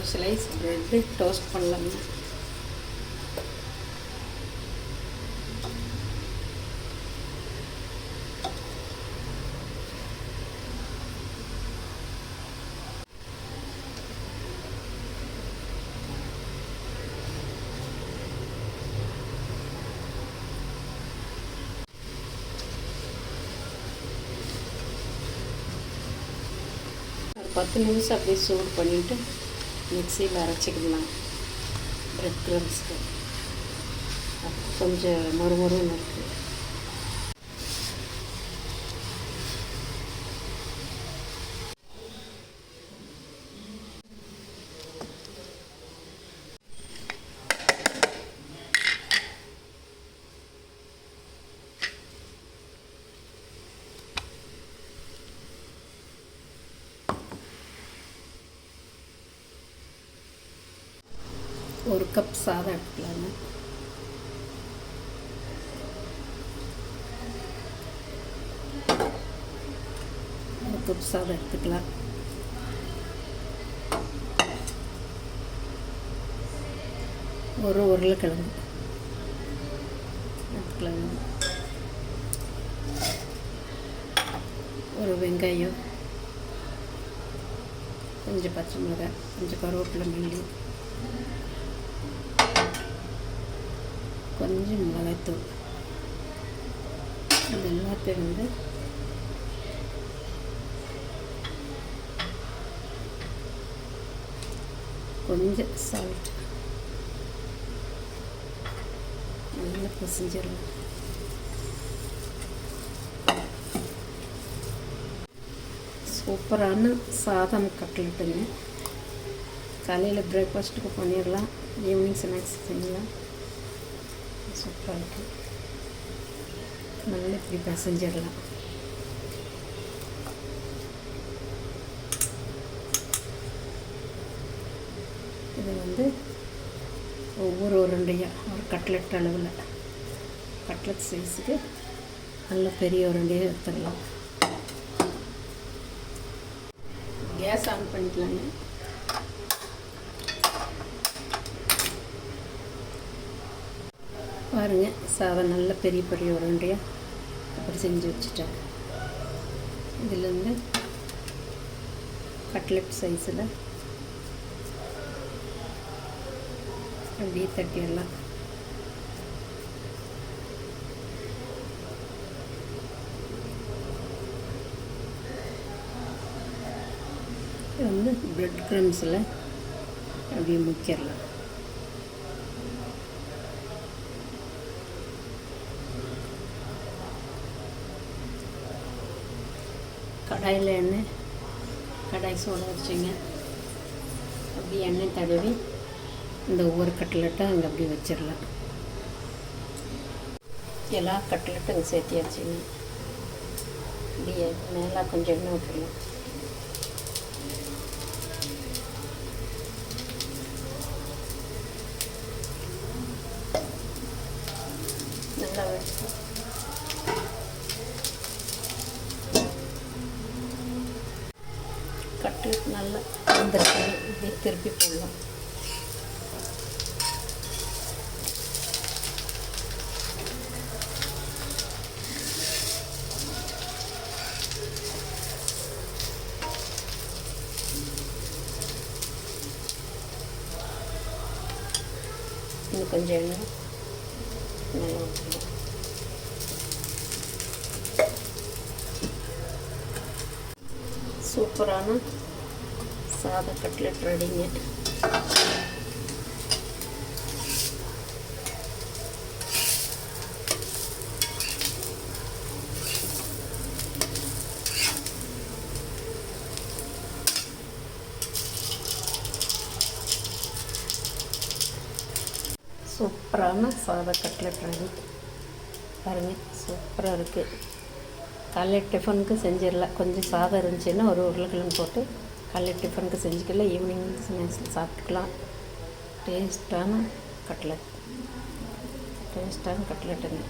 ஒரு slice bread toast பண்ணலாங்க பத்து நிமிஷம் அப்படியே சூடு பண்ணிவிட்டு மிக்சியில் அரைச்சிக்கலாம். பிரெட் க்ரம்ஸ்க்கு கொஞ்சம் மொறுமொறுன்னு இருக்குது ஒரு கப் சாதம் எடுத்துக்கலாங்க. ஒரு கப் சாதம் எடுத்துக்கலாம். ஒரு உருளைக்கிழங்கு எடுத்துக்கலாங்க. ஒரு வெங்காயம் கொஞ்சம் பச்சை மிளகாய் கொஞ்சம் கருவேப்பிலை மல்லி. கொஞ்சம் மிளகாய்த்தூள் இது எல்லாத்தையும் வந்து கொஞ்சம் சால்ட் நல்லா பிசைஞ்சிடலாம். சூப்பரான சாதம் கட்லெட்டுங்க காலையில் பிரேக்ஃபாஸ்ட்டுக்கு பண்ணிடலாம். ஈவினிங் ஸ்நாக்ஸ் செஞ்சலாம். சூப்பராக இருக்குது நல்லா இப்படி பிசைஞ்சிடலாம் இது வந்து ஒவ்வொரு உருண்டையாக ஒரு கட்லெட் அளவில். கட்லெட் சைஸுக்கு நல்ல பெரிய உருண்டையாக எடுத்துடலாம். கேஸ் ஆன் பண்ணிக்கலாங்க. பாருங்கள் சாதம் நல்ல பெரிய பெரிய உருண்டையாக அப்படி செஞ்சு வச்சுட்டேன். இதுலேருந்து கட்லெட் சைஸில் அப்படியே தட்டிடலாம். இது வந்து பிரெட் க்ரம்ஸில் அப்படியே முக்கிடலாம். கடாயில் எண்ணெய் கடாய் சூட வச்சுங்க. அப்படி எண்ணெய் தடவி இந்த ஒவ்வொரு கட்லெட்டும் அங்கே அப்படி வச்சிடலாம். எல்லா கட்லெட்டும் அங்கே சேர்த்தியாச்சுங்க. அப்படியே மேலே கொஞ்சம் எண்ணெய் விட்டுடலாம் நல்லா வச்சு போட்டு நல்லா வந்துருக்கு இப்படி திருப்பி போடலாம். இன்னும் கொஞ்சம் எண்ணெய். நல்லா ஊற்றலாம் சூப்பரான சாத கட்லெட் ரெடிங்க சூப்பரான சாத கட்லெட் ரெடி பாருங்கள் சூப்பராக இருக்குது காலையில் டிஃபனுக்கு செஞ்சிடலாம். கொஞ்சம் சாதம் இருந்துச்சுன்னா ஒரு உருளைக்கிழங்கு போட்டு காலையில் டிஃபனுக்கு செஞ்சுக்கலாம் ஈவினிங் ஸ்நாக்ஸில் சாப்பிட்டுக்கலாம். டேஸ்ட்டான கட்லெட். டேஸ்ட்டான கட்லெட்டுங்க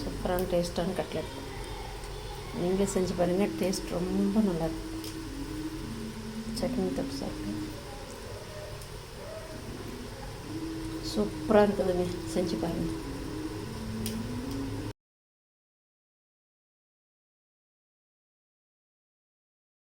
சூப்பரான டேஸ்ட்டான கட்லெட். நீங்களே செஞ்சு பாருங்கள் டேஸ்ட் ரொம்ப நல்லாயிருக்கும் சட்னி தப்பு சாப்பிட்டு. சூப்பராக இருக்குதுங்க செஞ்சு பாருங்கள்